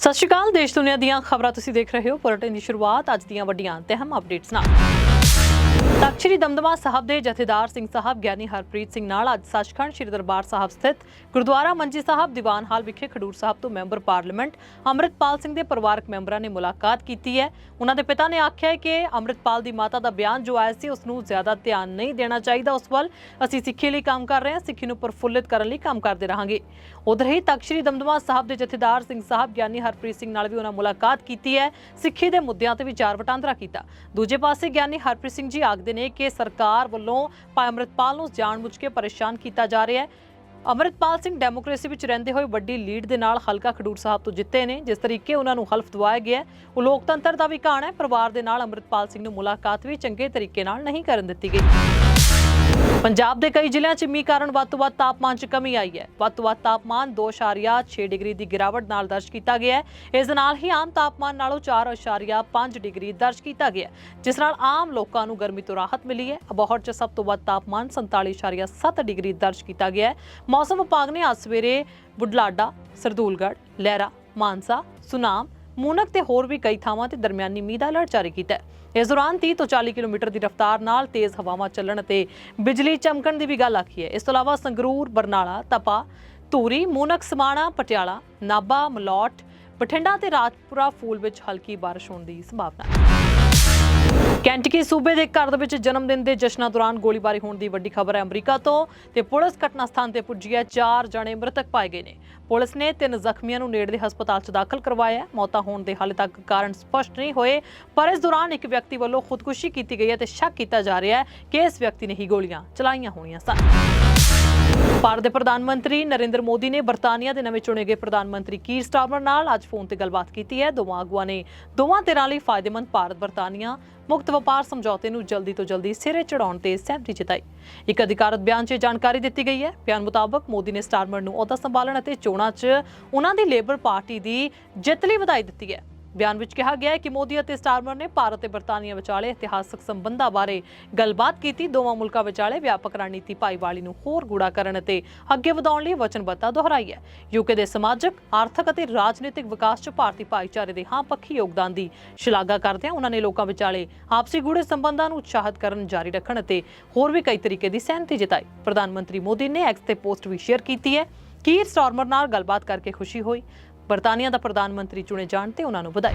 ਸਤਿ ਸ਼੍ਰੀ ਅਕਾਲ, ਦੇਸ਼ ਦੁਨੀਆ ਦੀਆਂ ਖਬਰਾਂ ਤੁਸੀਂ ਦੇਖ ਰਹੇ ਹੋ। ਪੁਲਟਨ ਦੀ ਸ਼ੁਰੂਆਤ ਅੱਜ ਦੀਆਂ ਵੱਡੀਆਂ ਤੇ ਅਹਿਮ ਅਪਡੇਟਸ ਨਾਲ। ਤਖ਼ਤ ਸ੍ਰੀ ਦਮਦਮਾ ਸਾਹਿਬ ਦੇ ਜਥੇਦਾਰ ਸਿੰਘ ਸਾਹਿਬ ਗਿਆਨੀ ਹਰਪ੍ਰੀਤ ਸਿੰਘ ਨਾਲ ਅੱਜ ਸੱਚਖੰਡ ਸ੍ਰੀ ਦਰਬਾਰ ਸਾਹਿਬ ਸਥਿਤ ਗੁਰਦੁਆਰਾ ਮੰਜੀ ਸਾਹਿਬ ਦੀਵਾਨ ਹਾਲ ਵਿਖੇ ਖਡੂਰ ਸਾਹਿਬ ਤੋਂ ਮੈਂਬਰ ਪਾਰਲੀਮੈਂਟ ਅੰਮ੍ਰਿਤਪਾਲ ਸਿੰਘ ਦੇ ਪਰਿਵਾਰਕ ਮੈਂਬਰਾਂ ਨੇ ਮੁਲਾਕਾਤ ਕੀਤੀ ਹੈ। ਉਹਨਾਂ ਦੇ ਪਿਤਾ ਨੇ ਆਖਿਆ ਕਿ ਅੰਮ੍ਰਿਤਪਾਲ ਦੀ ਮਾਤਾ ਦਾ ਬਿਆਨ ਜੋ ਆਇਆ ਸੀ, ਉਸ ਨੂੰ ਜ਼ਿਆਦਾ ਧਿਆਨ ਨਹੀਂ ਦੇਣਾ ਚਾਹੀਦਾ। ਉਸ ਵੱਲ ਅਸੀਂ ਸਿੱਖੀ ਲਈ ਕੰਮ ਕਰ ਰਹੇ ਹਾਂ, ਸਿੱਖੀ ਨੂੰ ਪ੍ਰਫੁੱਲਿਤ ਕਰਨ ਲਈ ਕੰਮ ਕਰਦੇ ਰਹਾਂਗੇ। ਉਧਰ ਹੀ ਤਖ਼ਤ ਸ੍ਰੀ ਦਮਦਮਾ ਸਾਹਿਬ ਦੇ ਜਥੇਦਾਰ ਸਿੰਘ ਸਾਹਿਬ ਗਿਆਨੀ ਹਰਪ੍ਰੀਤ ਸਿੰਘ ਨਾਲ ਵੀ ਉਹਨਾਂ ਮੁਲਾਕਾਤ ਕੀਤੀ ਹੈ। ਸਿੱਖੀ ਦੇ ਮੁੱਦਿਆਂ ਤੇ ਵਿਚਾਰ ਵਟਾਂਦਰਾ ਕੀਤਾ। ਦੂਜੇ ਪਾਸੇ ਗਿਆਨੀ ਹਰਪ੍ਰੀਤ ਸਿੰਘ ਜੀ ਆਗਦੇ ਆਖਦੇ ਨੇ ਕਿ ਸਰਕਾਰ ਵੱਲੋਂ ਭਾਈ ਅੰਮ੍ਰਿਤਪਾਲ ਨੂੰ ਜਾਣਬੁੱਝ ਕੇ ਪਰੇਸ਼ਾਨ ਕੀਤਾ ਜਾ ਰਿਹਾ ਹੈ। ਅੰਮ੍ਰਿਤਪਾਲ ਸਿੰਘ ਡੈਮੋਕ੍ਰੇਸੀ ਵਿੱਚ ਰਹਿੰਦੇ ਹੋਏ ਵੱਡੀ ਲੀਡ ਦੇ ਨਾਲ ਹਲਕਾ ਖਡੂਰ ਸਾਹਿਬ ਤੋਂ ਜਿੱਤੇ ਨੇ, ਜਿਸ ਤਰੀਕੇ ਉਹਨਾਂ ਨੂੰ ਹਲਫ ਦਵਾਇਆ ਗਿਆ ਉਹ ਲੋਕਤੰਤਰ ਦਾ ਵੀ ਕਹਾਣ ਹੈ। ਪਰਿਵਾਰ ਦੇ ਨਾਲ ਅੰਮ੍ਰਿਤਪਾਲ ਸਿੰਘ ਨੂੰ ਮੁਲਾਕਾਤ ਵੀ ਚੰਗੇ ਤਰੀਕੇ ਨਾਲ ਨਹੀਂ ਕਰਨ ਦਿੱਤੀ ਗਈ। ਪੰਜਾਬ ਦੇ ਕਈ ਜ਼ਿਲ੍ਹਿਆਂ 'ਚ ਮੀਂਹ ਕਾਰਨ ਵੱਧ ਤੋਂ ਵੱਧ ਤਾਪਮਾਨ 'ਚ ਕਮੀ ਆਈ ਹੈ। ਵੱਧ ਤੋਂ ਵੱਧ ਤਾਪਮਾਨ 2.6 ਡਿਗਰੀ ਦੀ ਗਿਰਾਵਟ ਨਾਲ ਦਰਜ ਕੀਤਾ ਗਿਆ ਹੈ। ਇਸ ਦੇ ਨਾਲ ਹੀ ਆਮ ਤਾਪਮਾਨ ਨਾਲੋਂ 4.5 ਡਿਗਰੀ ਦਰਜ ਕੀਤਾ ਗਿਆ ਜਿਸ ਨਾਲ ਆਮ ਲੋਕਾਂ ਨੂੰ ਗਰਮੀ ਤੋਂ ਰਾਹਤ ਮਿਲੀ ਹੈ। ਅਬੋਹਰ 'ਚ ਸਭ ਤੋਂ ਵੱਧ ਤਾਪਮਾਨ 47.7 ਡਿਗਰੀ ਦਰਜ ਕੀਤਾ ਗਿਆ ਹੈ। ਮੌਸਮ ਵਿਭਾਗ ਨੇ ਅੱਜ ਸਵੇਰੇ ਬੁਢਲਾਡਾ, ਸਰਦੂਲਗੜ੍ਹ, ਲਹਿਰਾ, ਮਾਨਸਾ, ਸੁਨਾਮ ਮੂਨਕ ਤੇ ਹੋਰ ਵੀ ਕਈ ਥਾਵਾਂ ਤੇ ਦਰਮਿਆਨੀ ਮੀਂਹ ਦਾ ਅਲਰਟ ਜਾਰੀ ਕੀਤਾ ਹੈ। ਇਸ ਦੌਰਾਨ 30 ਤੋਂ 40 ਕਿਲੋਮੀਟਰ ਦੀ ਰਫ਼ਤਾਰ ਨਾਲ ਤੇਜ਼ ਹਵਾਵਾਂ ਚੱਲਣ ਅਤੇ ਬਿਜਲੀ ਚਮਕਣ ਦੀ ਵੀ ਗੱਲ ਆਖੀ ਹੈ। ਇਸ ਤੋਂ ਇਲਾਵਾ ਸੰਗਰੂਰ, ਬਰਨਾਲਾ, ਤਪਾ, ਧੂਰੀ, ਮੂਨਕ, ਸਮਾਣਾ, ਪਟਿਆਲਾ ਨਾਬਾ ਮਲੌਟ, ਬਠਿੰਡਾ ਤੇ ਰਾਜਪੁਰਾ ਫੂਲ ਵਿੱਚ ਹਲਕੀ ਬਾਰਿਸ਼ ਹੋਣ ਦੀ ਸੰਭਾਵਨਾ ਹੈ। ਕੈਂਟਕੀ ਸੂਬੇ ਦੇ ਘਰ ਦੇ ਵਿੱਚ ਜਨਮ ਦਿਨ ਦੇ ਜਸ਼ਨਾਂ ਦੌਰਾਨ ਗੋਲੀਬਾਰੀ ਹੋਣ ਦੀ ਵੱਡੀ ਖਬਰ ਹੈ ਅਮਰੀਕਾ ਤੋਂ ਤੇ ਪੁਲਿਸ ਘਟਨਾ ਸਥਾਨ ਤੇ ਪੁੱਜੀ ਹੈ। ਚਾਰ ਜਣੇ ਮ੍ਰਿਤਕ ਪਾਏ ਗਏ ਨੇ। ਪੁਲਿਸ ਨੇ ਤਿੰਨ ਜ਼ਖਮੀਆਂ ਨੂੰ ਨੇੜਲੇ ਹਸਪਤਾਲ 'ਚ ਦਾਖਲ ਕਰਵਾਇਆ ਹੈ। ਮੌਤਾਂ ਹੋਣ ਦੇ ਹਾਲੇ ਤੱਕ ਕਾਰਨ ਸਪਸ਼ਟ ਨਹੀਂ ਹੋਏ, ਪਰ ਇਸ ਦੌਰਾਨ ਇੱਕ ਵਿਅਕਤੀ ਵੱਲੋਂ ਖੁਦਕੁਸ਼ੀ ਕੀਤੀ ਗਈ ਹੈ ਤੇ ਸ਼ੱਕ ਕੀਤਾ ਜਾ ਰਿਹਾ ਹੈ ਕਿ ਇਸ ਵਿਅਕਤੀ ਨੇ ਹੀ ਗੋਲੀਆਂ ਚਲਾਈਆਂ ਹੋਣੀਆਂ ਸਨ। ਭਾਰਤ ਦੇ ਪ੍ਰਧਾਨ ਮੰਤਰੀ ਨਰਿੰਦਰ ਮੋਦੀ ਨੇ ਬਰਤਾਨੀਆ ਦੇ ਨਵੇਂ ਚੁਣੇ ਗਏ ਪ੍ਰਧਾਨ ਮੰਤਰੀ ਕੀਰ ਸਟਾਰਮਰ ਨਾਲ ਅੱਜ ਫੋਨ ਤੇ ਗੱਲਬਾਤ ਕੀਤੀ ਹੈ। ਦੋਵਾਂ ਆਗੂਆਂ ਨੇ ਦੋਵਾਂ ਧਿਰਾਂ ਲਈ ਫਾਇਦੇਮੰਦ ਭਾਰਤ ਬਰਤਾਨੀਆ, ਮੁਕਤ ਵਪਾਰ ਸਮਝੌਤੇ ਨੂੰ ਜਲਦੀ ਤੋਂ ਜਲਦੀ ਸਿਰੇ ਚੜਾਉਣ ਤੇ ਸਹਿਮਤੀ ਜਤਾਈ। ਇੱਕ ਅਧਿਕਾਰਤ ਬਿਆਨ 'ਚ ਇਹ ਜਾਣਕਾਰੀ ਦਿੱਤੀ ਗਈ ਹੈ। ਬਿਆਨ ਮੁਤਾਬਕ ਮੋਦੀ ਨੇ ਸਟਾਰਮਰ ਨੂੰ ਅਹੁਦਾ ਸੰਭਾਲਣ ਅਤੇ ਚੋਣਾਂ 'ਚ ਉਹਨਾਂ ਦੀ ਲੇਬਰ ਪਾਰਟੀ ਦੀ ਜਿੱਤ ਲਈ ਵਧਾਈ ਦਿੱਤੀ ਹੈ। ਬਿਆਨ ਵਿੱਚ ਕਿਹਾ ਗਿਆ ਹੈ ਕਿ ਮੋਦੀ ਅਤੇ ਸਟਾਰਮਰ ਨੇ ਭਾਰਤ ਤੇ ਬਰਤਾਨੀਆ ਵਿਚਾਲੇ ਇਤਿਹਾਸਕ ਸੰਬੰਧਾਂ ਬਾਰੇ ਗੱਲਬਾਤ ਕੀਤੀ। ਦੋਵਾਂ ਮੁਲਕਾਂ ਵਿਚਾਲੇ ਵਿਆਪਕ ਰਣਨੀਤੀ ਭਾਈਵਾਲੀ ਨੂੰ ਹੋਰ ਗੂੜਾ ਕਰਨ ਅਤੇ ਅੱਗੇ ਵਧਾਉਣ ਲਈ ਵਚਨਬੱਧਤਾ ਦੁਹਰਾਈ ਹੈ। ਯੂਕੇ ਦੇ ਸਮਾਜਿਕ, ਆਰਥਿਕ ਅਤੇ ਰਾਜਨੀਤਿਕ ਵਿਕਾਸ 'ਚ ਭਾਰਤੀ ਭਾਈਚਾਰੇ ਦੇ ਹਾਂ ਪੱਖੀ ਯੋਗਦਾਨ ਦੀ ਸ਼ਲਾਘਾ ਕਰਦਿਆਂ ਉਹਨਾਂ ਨੇ ਲੋਕਾਂ ਵਿਚਾਲੇ ਆਪਸੀ ਗੂੜੇ ਸੰਬੰਧਾਂ ਨੂੰ ਉਤਸ਼ਾਹਿਤ ਕਰਨ ਜਾਰੀ ਰੱਖਣ ਅਤੇ ਹੋਰ ਵੀ ਕਈ ਤਰੀਕੇ ਦੀ ਸਹਿਮਤੀ ਜਤਾਈ। ਪ੍ਰਧਾਨ ਮੰਤਰੀ ਮੋਦੀ ਨੇ ਐਕਸ ਤੇ ਪੋਸਟ ਵੀ ਸ਼ੇਅਰ ਕੀਤੀ ਹੈ ਕੀਰ ਸਟਾਰਮਰ ਨਾਲ ਗੱਲਬਾਤ ਕਰਕੇ ਖੁਸ਼ੀ ਹੋਈ। ਬਰਤਾਨੀਆ ਦਾ ਪ੍ਰਧਾਨ ਮੰਤਰੀ ਚੁਣੇ ਜਾਣ ਤੇ ਉਹਨਾਂ ਨੂੰ ਵਧਾਈ।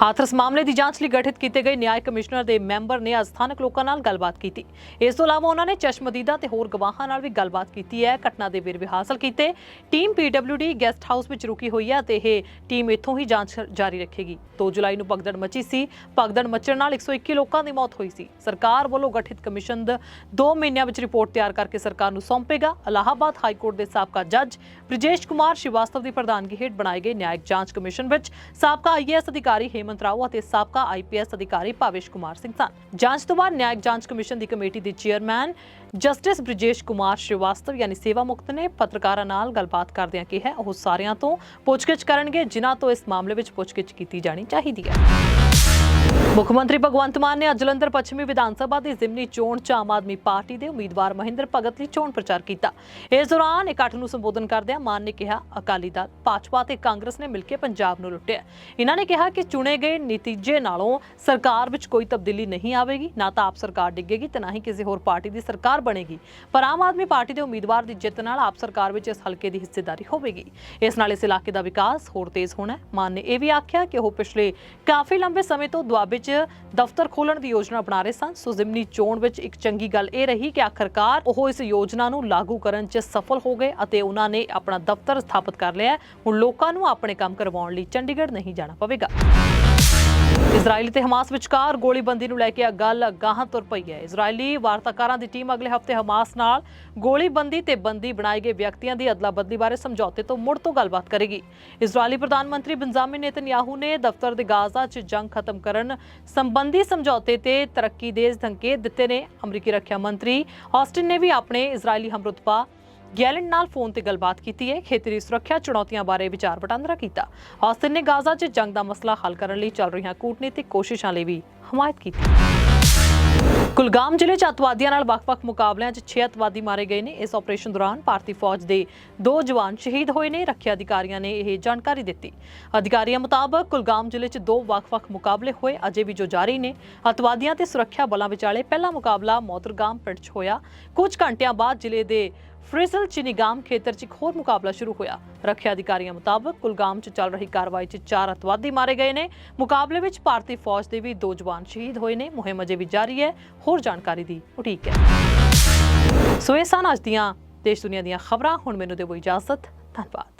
ਹਾਥਰਸ ਮਾਮਲੇ ਦੀ ਜਾਂਚ ਲਈ ਗਠਿਤ ਕੀਤੇ ਗਏ ਨਿਆਂ ਕਮਿਸ਼ਨਰ ਦੇ ਮੈਂਬਰ ਨੇ ਸਥਾਨਕ ਲੋਕਾਂ ਨਾਲ ਗੱਲਬਾਤ ਕੀਤੀ। ਇਸ ਤੋਂ ਇਲਾਵਾ ਉਹਨਾਂ ਨੇ ਚਸ਼ਮਦੀਦਾ ਤੇ ਹੋਰ ਗਵਾਹਾਂ ਨਾਲ ਵੀ ਗੱਲਬਾਤ ਕੀਤੀ ਹੈ। ਘਟਨਾ ਦੇ ਵੇਰਵੇ ਹਾਸਲ ਕੀਤੇ। ਟੀਮ ਪੀਡਬਲਯੂਡੀ ਗੈਸਟ ਹਾਊਸ ਵਿੱਚ ਰੁਕੀ ਹੋਈ ਹੈ ਤੇ ਇਹ ਟੀਮ ਇੱਥੋਂ ਹੀ ਜਾਂਚ ਜਾਰੀ ਰੱਖੇਗੀ। 2 ਜੁਲਾਈ ਨੂੰ ਭਗਦੜ ਮਚੀ ਸੀ। ਭਗਦੜ ਮਚਣ ਨਾਲ 121 ਲੋਕਾਂ ਦੀ ਮੌਤ ਹੋਈ ਸੀ। ਸਰਕਾਰ ਵੱਲੋਂ ਗਠਿਤ ਕਮਿਸ਼ਨ ਦਾ 2 ਮਹੀਨਿਆਂ ਵਿੱਚ ਰਿਪੋਰਟ ਤਿਆਰ ਕਰਕੇ ਸਰਕਾਰ ਨੂੰ ਸੌਂਪੇਗਾ। ਇਲਾਹਾਬਾਦ ਹਾਈ ਕੋਰਟ ਦੇ ਸਾਬਕਾ ਜੱਜ ਬ੍ਰਿਜੇਸ਼ ਕੁਮਾਰ ਸ਼ਿਵਾਸਤਵ ਦੀ ਪ੍ਰਧਾਨਗੀ ਹੇਠ ਬਣਾਏ ਗਏ ਨਿਆਇਕ ਜਾਂਚ ਕਮਿਸ਼ਨ ਵਿੱਚ ਸਾਬਕਾ ਆਈਏਐਸ ਅਧਿਕਾਰੀ ਹੇਮੰਤ ਰਾਓ ਅਤੇ ਸਾਬਕਾ ਆਈਪੀਐਸ ਅਧਿਕਾਰੀ ਭਾਵੇਸ਼ ਕੁਮਾਰ ਸਿੰਘ ਸਨ। ਜਾਂਚ ਤੋਂ ਬਾਅਦ ਨਿਆਇਕ ਜਾਂਚ ਕਮਿਸ਼ਨ ਦੀ ਕਮੇਟੀ ਦੇ ਚੇਅਰਮੈਨ ਜਸਟਿਸ ਬ੍ਰਿਜੇਸ਼ ਕੁਮਾਰ ਸ਼੍ਰੀਵਾਸਤਵ ਯਾਨੀ ਸੇਵਾ ਮੁਕਤ ਨੇ ਪੱਤਰਕਾਰਾਂ ਨਾਲ ਗੱਲਬਾਤ ਕਰਦਿਆਂ ਕਿਹਾ, ਉਹ ਸਾਰਿਆਂ ਤੋਂ ਪੁੱਛਗਿੱਛ ਕਰਨਗੇ, ਜਿਨ੍ਹਾਂ ਤੋਂ ਇਸ ਮਾਮਲੇ ਵਿੱਚ ਪੁੱਛਗਿੱਛ ਕੀਤੀ ਜਾਣੀ ਚਾਹੀਦੀ ਹੈ। ਮੁੱਖ ਮੰਤਰੀ ਭਗਵੰਤ ਮਾਨ ਨੇ ਅੱਜ ਜਲੰਧਰ ਪੱਛਮੀ ਵਿਧਾਨ ਸਭਾ ਦੀ ਜ਼ਿਮਨੀ ਚੋਣ 'ਚ ਆਮ ਆਦਮੀ ਪਾਰਟੀ ਦੇ ਉਮੀਦਵਾਰ ਮਹਿੰਦਰ ਭਗਤ ਲਈ ਚੋਣ ਪ੍ਰਚਾਰ ਕੀਤਾ। ਇਸ ਦੌਰਾਨ ਇਕੱਠ ਨੂੰ ਸੰਬੋਧਨ ਕਰਦਿਆਂ ਮਾਨ ਨੇ ਕਿਹਾ, ਅਕਾਲੀ ਦਲ, ਭਾਜਪਾ ਤੇ ਕਾਂਗਰਸ ਨੇ ਮਿਲ ਕੇ ਪੰਜਾਬ ਨੂੰ ਲੁੱਟਿਆ। ਇਹਨਾਂ ਨੇ ਕਿਹਾ ਕਿ ਚੁਣੇ ਗਏ ਨਤੀਜੇ ਨਾਲੋਂ ਸਰਕਾਰ ਵਿੱਚ ਕੋਈ ਤਬਦੀਲੀ ਨਹੀਂ ਆਵੇਗੀ। ਨਾ ਤਾਂ ਆਪ ਸਰਕਾਰ ਡਿੱਗੇਗੀ ਤੇ ਨਾ ਹੀ ਕਿਸੇ ਹੋਰ ਪਾਰਟੀ ਦੀ ਸਰਕਾਰ ਬਣੇਗੀ। ਪਰ ਆਮ ਆਦਮੀ ਪਾਰਟੀ ਦੇ ਉਮੀਦਵਾਰ ਦੀ ਜਿੱਤ ਨਾਲ ਆਪ ਸਰਕਾਰ ਵਿੱਚ ਇਸ ਹਲਕੇ ਦੀ ਹਿੱਸੇਦਾਰੀ ਹੋਵੇਗੀ। ਇਸ ਨਾਲ ਇਸ ਇਲਾਕੇ ਦਾ ਵਿਕਾਸ ਹੋਰ ਤੇਜ਼ ਹੋਣਾ ਮਾਨ ਨੇ ਇਹ ਵੀ ਆਖਿਆ ਕਿ ਉਹ ਪਿਛਲੇ ਕਾਫੀ ਲੰਬੇ ਸਮੇਂ ਤੋਂ ਦੁਆਬੇ 'ਚ ਦਫ਼ਤਰ ਖੋਲਣ ਦੀ ਯੋਜਨਾ ਬਣਾ ਰਹੇ ਸਨ। ਸੋ ਜ਼ਿਮਨੀ ਚੋਣ ਵਿੱਚ ਇੱਕ ਚੰਗੀ ਗੱਲ ਇਹ ਰਹੀ ਕਿ ਆਖਰਕਾਰ ਉਹ ਇਸ ਯੋਜਨਾ ਨੂੰ ਲਾਗੂ ਕਰਨ 'ਚ ਸਫਲ ਹੋ ਗਏ ਅਤੇ ਉਹਨਾਂ ਨੇ ਆਪਣਾ ਦਫ਼ਤਰ ਸਥਾਪਿਤ ਕਰ ਲਿਆ ਹੁਣ ਲੋਕਾਂ ਨੂੰ ਆਪਣੇ ਕੰਮ ਕਰਵਾਉਣ ਲਈ ਚੰਡੀਗੜ੍ਹ ਨਹੀਂ ਜਾਣਾ ਪਵੇਗਾ। ਇਜ਼ਰਾਈਲ ਤੇ ਹਮਾਸ ਵਿਚਕਾਰ ਗੋਲੀਬੰਦੀ ਨੂੰ ਲੈ ਕੇ ਗੱਲ ਗਾਹਾਂ ਤੁਰ ਪਈ ਹੈ। ਇਜ਼ਰਾਈਲੀ ਵਾਰਤਾਕਾਰਾਂ ਦੀ ਟੀਮ ਅਗਲੇ ਹਫ਼ਤੇ ਹਮਾਸ ਨਾਲ ਗੋਲੀਬੰਦੀ ਤੇ ਬੰਦੀ ਬਣਾਏ ਗਏ ਵਿਅਕਤੀਆਂ ਦੀ ਅਦਲਾ-ਬਦਲੀ ਬਾਰੇ ਸਮਝੌਤੇ ਤੋਂ ਮੁੜ ਤੋਂ ਗੱਲਬਾਤ ਕਰੇਗੀ। ਇਜ਼ਰਾਈਲੀ ਪ੍ਰਧਾਨ ਮੰਤਰੀ ਬੰਜਾਮਿਨ ਨੇਤਨਯਾਹੂ ਨੇ ਦਫ਼ਤਰ ਦੇ ਗਾਜ਼ਾ 'ਚ ਜੰਗ ਖਤਮ ਕਰਨ ਸੰਬੰਧੀ ਸਮਝੌਤੇ ਤੇ ਤਰੱਕੀ ਦੇ ਸੰਕੇਤ ਦਿੱਤੇ ਨੇ। ਅਮਰੀਕੀ ਰੱਖਿਆ ਮੰਤਰੀ ਆਸਟਿਨ ਨੇ ਵੀ ਆਪਣੇ ਇਜ਼ਰਾਈਲੀ ਹਮਰੁਤਬਾ ਗੈਲੈਂਡ ਨਾਲ ਫੋਨ ਤੇ ਗੱਲਬਾਤ ਕੀਤੀ ਹੈ। ਖੇਤਰੀ ਸੁਰੱਖਿਆ ਚੁਣੌਤੀਆਂ ਬਾਰੇ ਵਿਚਾਰ ਵਟਾਂਦਰਾ ਕੀਤਾ। ਆਸਟਿਨ ਨੇ ਗਾਜ਼ਾ 'ਚ ਜੰਗ ਦਾ ਮਸਲਾ ਹੱਲ ਕਰਨ ਲਈ ਚੱਲ ਰਹੀਆਂ ਕੂਟਨੀਤਿਕ ਕੋਸ਼ਿਸ਼ਾਂ ਲਈ ਵੀ ਹਮਾਇਤ ਕੀਤੀ। ਕੁਲਗਾਮ ਜ਼ਿਲ੍ਹੇ 'ਚ ਅੱਤਵਾਦੀਆਂ ਨਾਲ ਵੱਖ-ਵੱਖ ਮੁਕਾਬਲਿਆਂ 'ਚ 6 ਅੱਤਵਾਦੀ ਮਾਰੇ ਗਏ ਨੇ। ਇਸ ਆਪਰੇਸ਼ਨ ਦੌਰਾਨ ਭਾਰਤੀ ਫੌਜ ਦੇ ਦੋ ਜਵਾਨ ਸ਼ਹੀਦ ਹੋਏ ਨੇ। ਰੱਖਿਆ ਅਧਿਕਾਰੀਆਂ ਨੇ ਇਹ ਜਾਣਕਾਰੀ ਦਿੱਤੀ। ਅਧਿਕਾਰੀਆਂ ਮੁਤਾਬਕ ਕੁਲਗਾਮ ਜ਼ਿਲ੍ਹੇ 'ਚ ਦੋ ਵੱਖ-ਵੱਖ ਮੁਕਾਬਲੇ ਹੋਏ। ਅਜੇ ਵੀ ਜੋ ਜਾਰੀ ਨੇ। ਅੱਤਵਾਦੀਆਂ ਤੇ ਸੁਰੱਖਿਆ ਬਲਾਂ ਵਿਚਾਲੇ ਪਹਿਲਾ ਮੁਕਾਬਲਾ ਮੋਦਰਗਾਮ ਪਿੰਡ 'ਚ ਹੋਇਆ। ਕੁਝ ਘੰਟਿਆਂ ਬਾਅਦ ਜ਼ਿਲ੍ਹੇ ਦੇ ਫ੍ਰਿਜ਼ਲ ਚਿਨੀਗਾਮ ਖੇਤਰ 'ਚ ਇੱਕ ਹੋਰ ਮੁਕਾਬਲਾ ਸ਼ੁਰੂ ਹੋਇਆ। ਰੱਖਿਆ ਅਧਿਕਾਰੀਆਂ ਮੁਤਾਬਕ ਕੁਲਗਾਮ 'ਚ ਚੱਲ ਰਹੀ ਕਾਰਵਾਈ 'ਚ ਚਾਰ ਅੱਤਵਾਦੀ ਮਾਰੇ ਗਏ ਨੇ। ਮੁਕਾਬਲੇ ਵਿੱਚ ਭਾਰਤੀ ਫੌਜ ਦੇ ਵੀ ਦੋ ਜਵਾਨ ਸ਼ਹੀਦ ਹੋਏ ਨੇ। ਮੁਹਿੰਮ ਅਜੇ ਵੀ ਜਾਰੀ ਹੈ। ਹੋਰ ਜਾਣਕਾਰੀ ਦੀ ਉਡੀਕ ਹੈ। ਸੋ ਇਹ ਸਨ ਅੱਜ ਦੀਆਂ ਦੇਸ਼ ਦੁਨੀਆ ਦੀਆਂ ਖਬਰਾਂ। ਹੁਣ ਮੈਨੂੰ ਦੇਵੋ ਇਜਾਜ਼ਤ। ਧੰਨਵਾਦ।